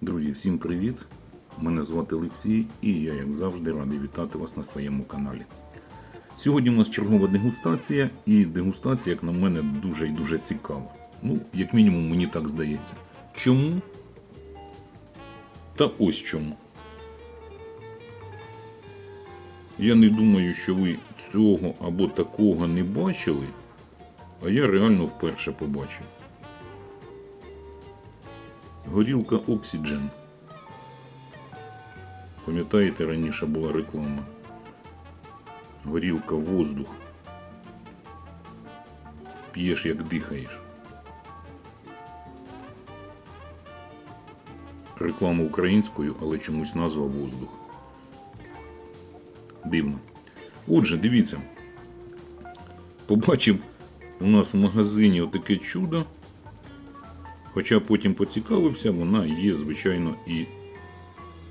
Друзі, всім привіт! Мене звати Олексій і я, як завжди, радий вітати вас на своєму каналі. Сьогодні у нас чергова дегустація, і дегустація, як на мене, дуже і дуже цікава. Ну, як мінімум, мені так здається. Чому? Та ось чому. Я не думаю, що ви цього або такого не бачили, а я реально вперше побачив. Горілка Oxygen. Пам'ятаєте, раніше була реклама. Горілка воздух. П'єш, як дихаєш. Реклама українською, але чомусь назва воздух. Дивно. Отже, дивіться. Побачив у нас в магазині отаке чудо. Хоча потім поцікавився, вона є, звичайно, і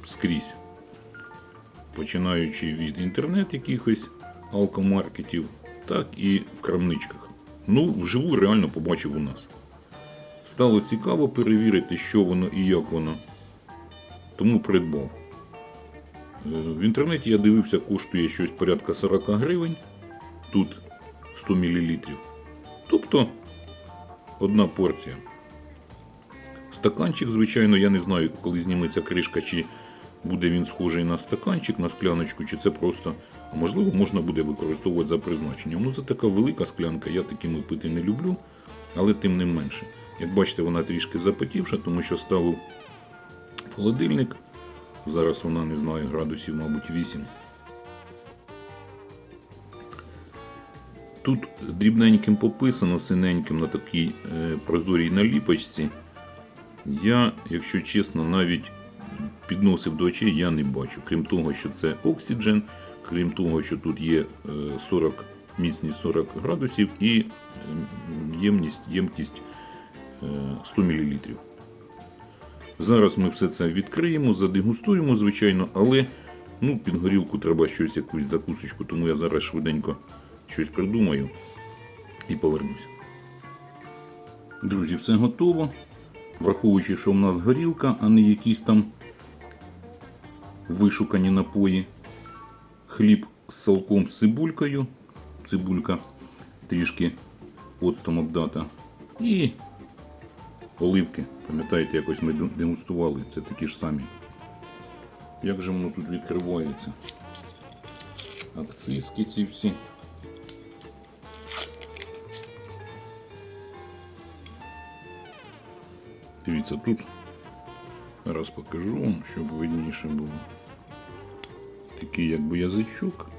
скрізь. Починаючи від інтернет якихось алкомаркетів, так і в крамничках. Ну, вживу реально побачив у нас. Стало цікаво перевірити, що воно і як воно. Тому придбав. Е, В інтернеті я дивився, коштує щось порядка 40 гривень. Тут 100 мл. Тобто одна порція. Стаканчик, звичайно, я не знаю, коли зніметься кришка, чи буде він схожий на стаканчик, на скляночку, чи це просто, а можливо, можна буде використовувати за призначенням. Ну, це така велика склянка, я такими пити не люблю, але тим не менше. Як бачите, вона трішки запотівша, тому що ставив холодильник. Зараз вона, не знаю, градусів, мабуть, 8. Тут дрібненьким пописано, синеньким на такій е, прозорій наліпочці. Я, якщо чесно, навіть підносив до очей, я не бачу. Крім того, що це Oxygen, крім того, що тут є е, 40, міцність 40 градусів і е, ємність, ємкість е, 100 мл. Зараз ми все це відкриємо, задегустуємо, звичайно, але ну, під горілку треба щось, якусь закусочку, тому я зараз швиденько щось придумаю і повернусь. Друзі, все готово. Враховуючи, що в нас горілка, а не якісь там вишукані напої. Хліб з салком з цибулькою. Цибулька трішки оцтом обдата. І оливки. Пам'ятаєте, якось ми дегустували, це такі ж самі. Як же воно тут відкривається? Акциски ці всі. Дивіться, тут раз покажу вам, щоб видніше було. Такий якби язичок.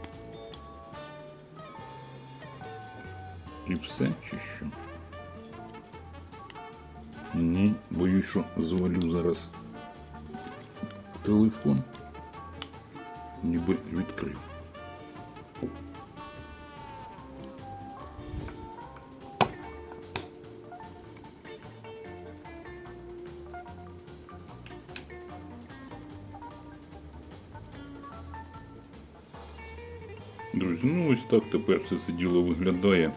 І все, чи що? Ні, боюсь, що звалю зараз телефон. Ніби відкрив. Друзі, ну ось так тепер все це діло виглядає.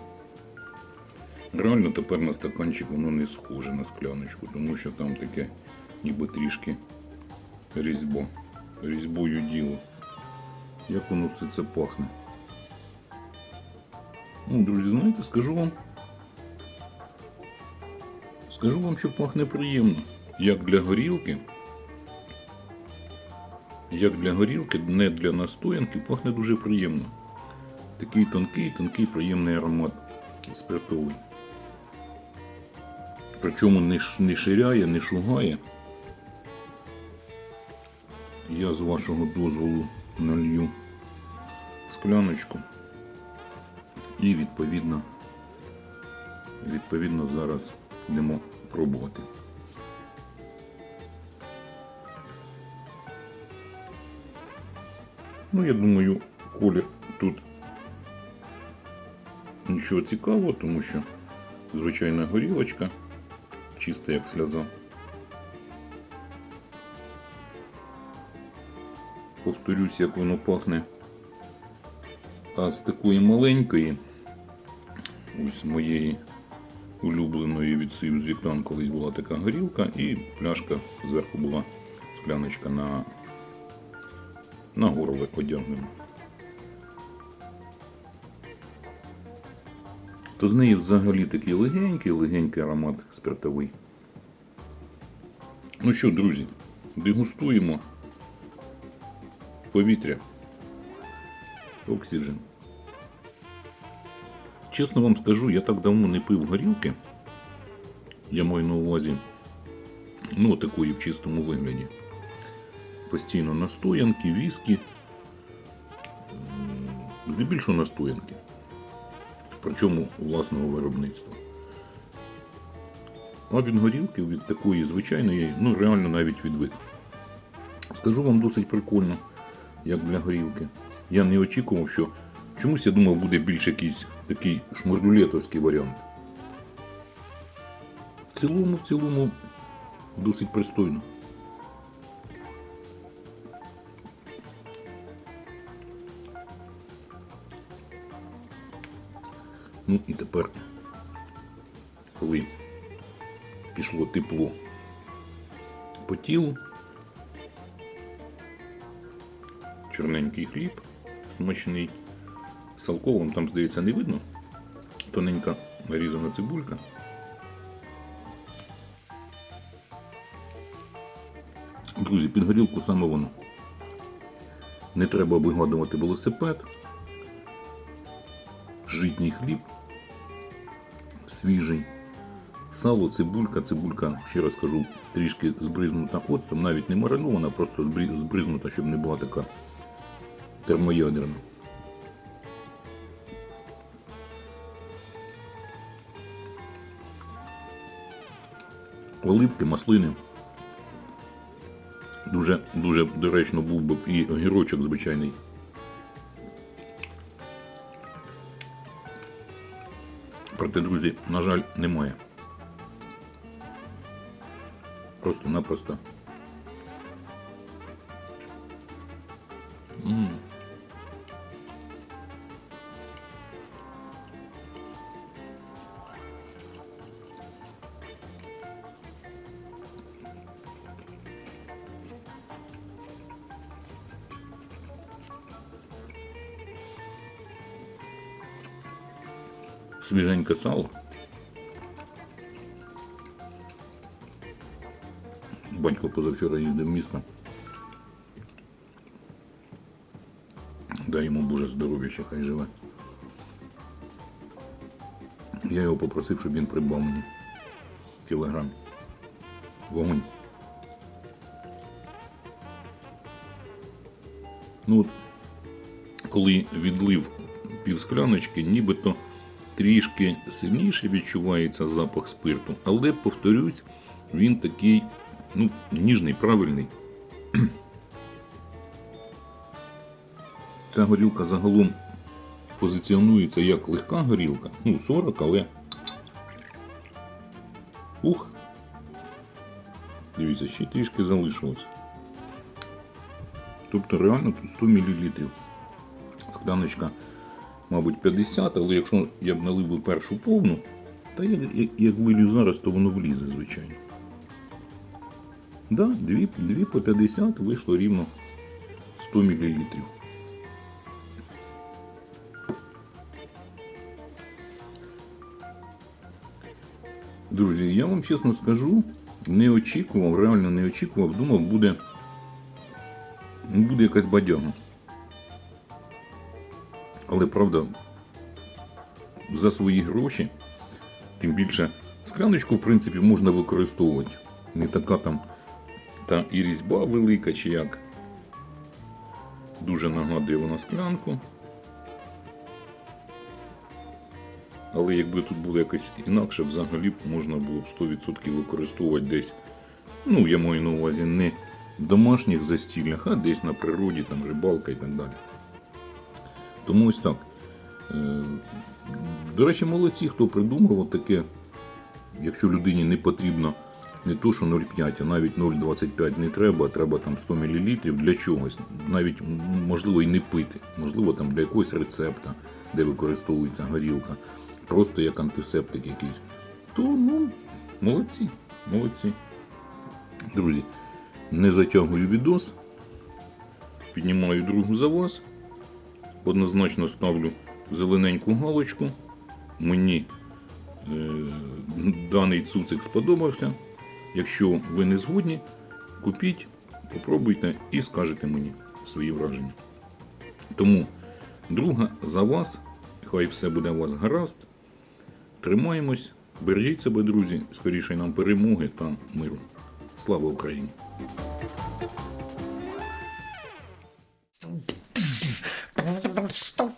Реально тепер на стаканчик воно не схоже на скляночку, тому що там таке ніби трішки різьбо. Різьбою діло. Як воно все це пахне. Ну, друзі, знаєте, скажу вам. Скажу вам, що пахне приємно. Як для горілки. Як для горілки, не для настоянки, пахне дуже приємно. Такий тонкий, тонкий, приємний аромат спиртовий. Причому не, не ширяє, не шугає. Я з вашого дозволу налью скляночку. І відповідно, відповідно зараз йдемо пробувати. Ну, я думаю, колір тут нічого цікавого, тому що звичайна горілочка, чиста як сльоза. Повторюсь, як воно пахне. А з такої маленької ось моєї улюбленої від Союз Віктан колись була така горілка, і пляшка зверху була скляночка на, на горло одягнена. То з неї взагалі такий легенький, легенький аромат спиртовий. Ну що, друзі, дегустуємо повітря. Oxygen. Чесно вам скажу, я так давно не пив горілки. Я маю на увазі, ну, такої в чистому вигляді. Постійно настоянки, віскі. Здебільшого настоянки. Причому власного виробництва. А від горілки, від такої звичайної, ну реально навіть відвик. Скажу вам досить прикольно, як для горілки. Я не очікував, що чомусь я думав, буде більш якийсь такий шмурдулетовський варіант. В цілому, в цілому, досить пристойно. Ну і тепер, коли пішло тепло по тілу, чорненький хліб, смачний. Салковим там, здається, не видно. Тоненька нарізана цибулька. Друзі, під горілку саме воно. Не треба вигадувати велосипед. Житній хліб, свіжий. Сало, цибулька, цибулька, ще раз кажу, трішки збризнута оцтом, навіть не маринована, просто збризнута, щоб не була така термоядерна. Оливки, маслини. Дуже, дуже доречно був би і огірочок звичайний. Проте, друзі, на жаль, немає. Просто-напросто. М. Свіженьке сало. Батько позавчора їздив місто. Дай йому Боже здоров'я, ще хай живе. Я його попросив, щоб він придбав мені кілограм. Вогонь. Ну от, коли відлив півскляночки, нібито трішки сильніше відчувається запах спирту, але, повторюсь, він такий ну, ніжний, правильний. Ця горілка загалом позиціонується як легка горілка, ну 40, але. Ух. Дивіться, ще трішки залишилось. Тобто реально тут 100 мл. Скляночка, мабуть, 50, але якщо я б налив би першу повну, та як, як, вилью зараз, то воно влізе, звичайно. Да, 2, 2 по 50 вийшло рівно 100 мл. Друзі, я вам чесно скажу, не очікував, реально не очікував, думав, буде, буде якась бадяга. Але правда, за свої гроші, тим більше скляночку, в принципі, можна використовувати. Не така там та і різьба велика, чи як. Дуже нагадує вона склянку. Але якби тут було якось інакше, взагалі б можна було б 100% використовувати десь, ну, я маю на увазі не в домашніх застіллях, а десь на природі, там рибалка і так далі. Тому ось так. Е, До речі, молодці, хто придумав таке, якщо людині не потрібно не то, що 0,5, а навіть 0,25 не треба, треба там 100 мл для чогось. Навіть можливо і не пити, можливо, там для якогось рецепта, де використовується горілка. просто як антисептик якийсь, то ну, молодці, молодці. Друзі, не затягую відос. Піднімаю другу за вас. Однозначно ставлю зелененьку галочку. Мені е, даний цуцик сподобався. Якщо ви не згодні, купіть, попробуйте і скажете мені свої враження. Тому, друга, за вас. Хай все буде у вас гаразд. Тримаємось, бережіть себе, друзі, скоріше нам перемоги та миру. Слава Україні! Stop.